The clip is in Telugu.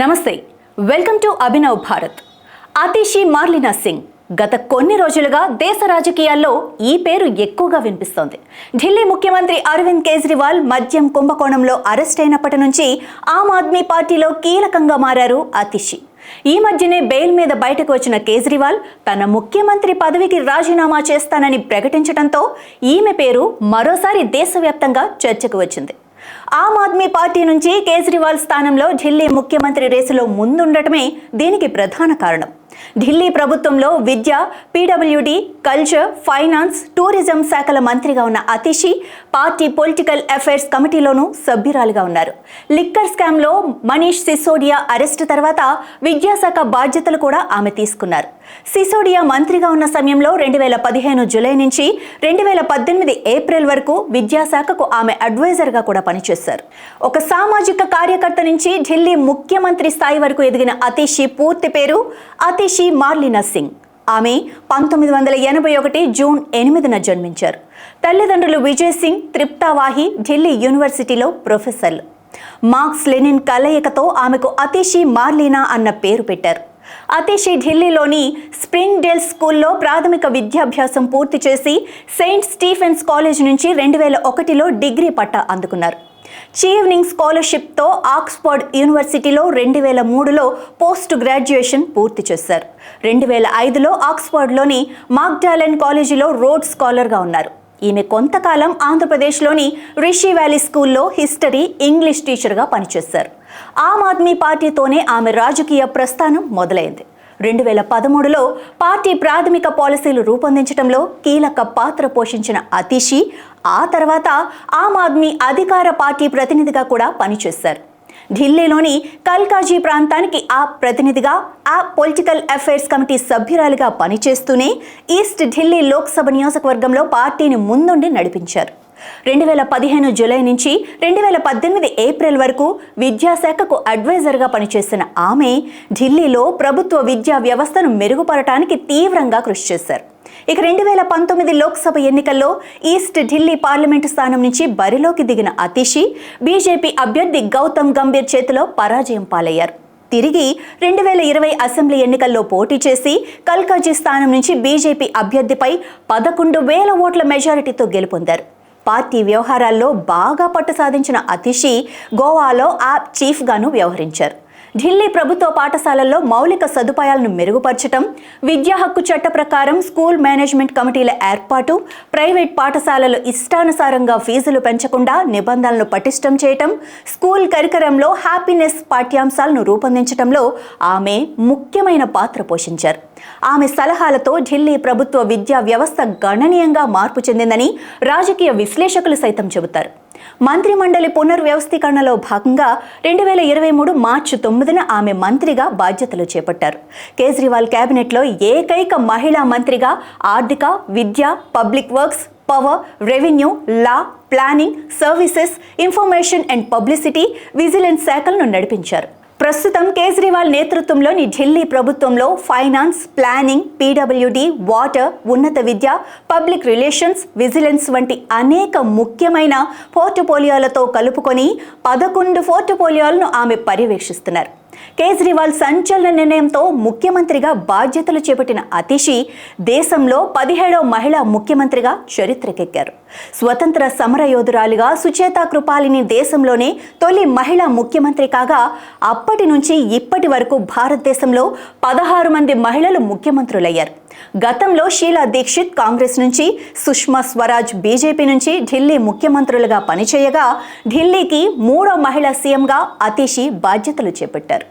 నమస్తే వెల్కమ్ టు అభినవ్ భారత్. అతిషి మార్లినా సింగ్ గత కొన్ని రోజులుగా దేశ రాజకీయాల్లో ఈ పేరు ఎక్కువగా వినిపిస్తోంది. ఢిల్లీ ముఖ్యమంత్రి అరవింద్ కేజ్రీవాల్ మద్యం కుంభకోణంలో అరెస్ట్ అయినప్పటి నుంచి ఆమ్ ఆద్మీ పార్టీలో కీలకంగా మారారు అతిషి. ఈ మధ్యనే బెయిల్ మీద బయటకు వచ్చిన కేజ్రీవాల్ తన ముఖ్యమంత్రి పదవికి రాజీనామా చేస్తానని ప్రకటించడంతో ఈమె పేరు మరోసారి దేశవ్యాప్తంగా చర్చకు వచ్చింది. ఆమ్ ఆద్మీ పార్టీ నుంచి కేజ్రీవాల్ స్థానంలో ఢిల్లీ ముఖ్యమంత్రి రేసులో ముందుండటమే దీనికి ప్రధాన కారణం. ఢిల్లీ ప్రభుత్వంలో విద్య పీడబ్ల్యూడి కల్చర్ ఫైనాన్స్ టూరిజం శాఖల మంత్రిగా ఉన్న అతిషి పార్టీ పొలిటికల్ అఫైర్స్ కమిటీలోనూ సభ్యురాలుగా ఉన్నారు. లిక్కర్ స్కామ్లో మనీష్ సిసోడియా అరెస్టు తర్వాత విద్యాశాఖ బాధ్యతలు కూడా ఆమె తీసుకున్నారు. సిసోడియా మంత్రిగా ఉన్న సమయంలో రెండు వేల పదిహేను జులై నుంచి రెండు వేల పద్దెనిమిది ఏప్రిల్ వరకు విద్యాశాఖకు ఆమె అడ్వైజర్గా కూడా పనిచేశారు. ఒక సామాజిక కార్యకర్త నుంచి ఢిల్లీ ముఖ్యమంత్రి స్థాయి వరకు ఎదిగిన అతిషి పూర్తి పేరు అతిషి మార్లినా సింగ్. ఆమె పంతొమ్మిది వందల ఎనభై ఒకటి జూన్ ఎనిమిదిన జన్మించారు. తల్లిదండ్రులు విజయ్ సింగ్ త్రిప్తావాహి ఢిల్లీ యూనివర్సిటీలో ప్రొఫెసర్లు. మార్క్స్ లెనిన్ కలయికతో ఆమెకు అతిషి మార్లీనా అన్న పేరు పెట్టారు. అతిషి ఢిల్లీలోని స్ప్రింగ్ డెల్ స్కూల్లో ప్రాథమిక విద్యాభ్యాసం పూర్తి చేసి సెయింట్ స్టీఫెన్స్ కాలేజ్ నుంచి రెండు వేల ఒకటిలో డిగ్రీ పట్టా అందుకున్నారు. చీవ్నింగ్ స్కాలర్షిప్తో ఆక్స్ఫర్డ్ యూనివర్సిటీలో రెండు వేల మూడులో పోస్ట్ గ్రాడ్యుయేషన్ పూర్తి చేశారు. రెండు వేల ఐదులో ఆక్స్ఫర్డ్లోని మాక్డాలెన్ కాలేజీలో రోడ్ స్కాలర్గా ఉన్నారు. ఈమె కొంతకాలం ఆంధ్రప్రదేశ్లోని రిషి వ్యాలీ స్కూల్లో హిస్టరీ ఇంగ్లీష్ టీచర్గా పనిచేశారు. ఆమ్ ఆద్మీ పార్టీతోనే ఆమె రాజకీయ ప్రస్థానం మొదలైంది. రెండు వేల పదమూడులో పార్టీ ప్రాథమిక పాలసీలు రూపొందించడంలో కీలక పాత్ర పోషించిన అతిషి ఆ తర్వాత ఆమ్ ఆద్మీ అధికార పార్టీ ప్రతినిధిగా కూడా పనిచేశారు. ఢిల్లీలోని కల్కాజీ ప్రాంతానికి ఆ ప్రతినిధిగా ఆ పొలిటికల్ అఫైర్స్ కమిటీ సభ్యురాలిగా పనిచేస్తూనే ఈస్ట్ ఢిల్లీ లోక్సభ నియోజకవర్గంలో పార్టీని ముందుండి నడిపించారు. రెండు వేల పదిహేను జూలై నుంచి రెండు వేల పద్దెనిమిది ఏప్రిల్ వరకు విద్యాశాఖకు అడ్వైజర్గా పనిచేసిన ఆమె ఢిల్లీలో ప్రభుత్వ విద్యా వ్యవస్థను మెరుగుపరటానికి తీవ్రంగా కృషి చేశారు. ఇక రెండు వేల పంతొమ్మిది లోక్సభ ఎన్నికల్లో ఈస్ట్ ఢిల్లీ పార్లమెంటు స్థానం నుంచి బరిలోకి దిగిన అతిషి బీజేపీ అభ్యర్థి గౌతమ్ గంభీర్ చేతిలో పరాజయం పాలయ్యారు. తిరిగి రెండు వేల ఇరవై అసెంబ్లీ ఎన్నికల్లో పోటీ చేసి కల్కాజీ స్థానం నుంచి బీజేపీ అభ్యర్థిపై పదకొండు వేల ఓట్ల మెజారిటీతో గెలుపొందారు. పార్టీ వ్యవహారాల్లో బాగా పట్టు సాధించిన అతిషి గోవాలో యాప్ చీఫ్గాను వ్యవహరించారు. ఢిల్లీ ప్రభుత్వ పాఠశాలల్లో మౌలిక సదుపాయాలను మెరుగుపరచడం విద్యా హక్కు చట్ట ప్రకారం స్కూల్ మేనేజ్మెంట్ కమిటీల ఏర్పాటు ప్రైవేట్ పాఠశాలలు ఇష్టానుసారంగా ఫీజులు పెంచకుండా నిబంధనలు పటిష్టం చేయటం స్కూల్ కరికరంలో హ్యాపీనెస్ పాఠ్యాంశాలను రూపొందించడంలో ఆమె ముఖ్యమైన పాత్ర పోషించారు. ఆమె సలహాలతో ఢిల్లీ ప్రభుత్వ విద్యా వ్యవస్థ గణనీయంగా మార్పు చెందిందని రాజకీయ విశ్లేషకులు సైతం చెబుతారు. మంత్రిమండలి పునర్వ్యవస్థీకరణలో భాగంగా రెండు వేల ఇరవై మూడు మార్చి తొమ్మిదిన ఆమె మంత్రిగా బాధ్యతలు చేపట్టారు. కేజ్రీవాల్ కేబినెట్లో ఏకైక మహిళా మంత్రిగా ఆర్థిక విద్య public works power revenue law planning services information and publicity vigilance శాఖలను నడిపించారు. ప్రస్తుతం కేజ్రీవాల్ నేతృత్వంలోని ఢిల్లీ ప్రభుత్వంలో ఫైనాన్స్ ప్లానింగ్ పీడబ్ల్యూడి వాటర్ ఉన్నత విద్య పబ్లిక్ రిలేషన్స్ విజిలెన్స్ వంటి అనేక ముఖ్యమైన పోర్టుపోలియోలతో కలుపుకొని పదకొండు పోర్టుపోలియోలను ఆమె పర్యవేక్షిస్తున్నారు. కేజ్రీవాల్ సంచలన నిర్ణయంతో ముఖ్యమంత్రిగా బాధ్యతలు చేపట్టిన అతిషి దేశంలో పదిహేడవ మహిళా ముఖ్యమంత్రిగా చరిత్రకెక్కారు. స్వతంత్ర సమరయోధురాలిగా సుచేత కృపాలిని దేశంలోనే తొలి మహిళా ముఖ్యమంత్రి కాగా అప్పటి నుంచి ఇప్పటి వరకు భారతదేశంలో పదహారు మంది మహిళలు ముఖ్యమంత్రులయ్యారు. గతంలో షీలా దీక్షిత్ కాంగ్రెస్ నుంచి సుష్మా స్వరాజ్ బీజేపీ నుంచి ఢిల్లీ ముఖ్యమంత్రులుగా పనిచేయగా ఢిల్లీకి మూడో మహిళా సీఎంగా అతిషి బాధ్యతలు చేపట్టారు.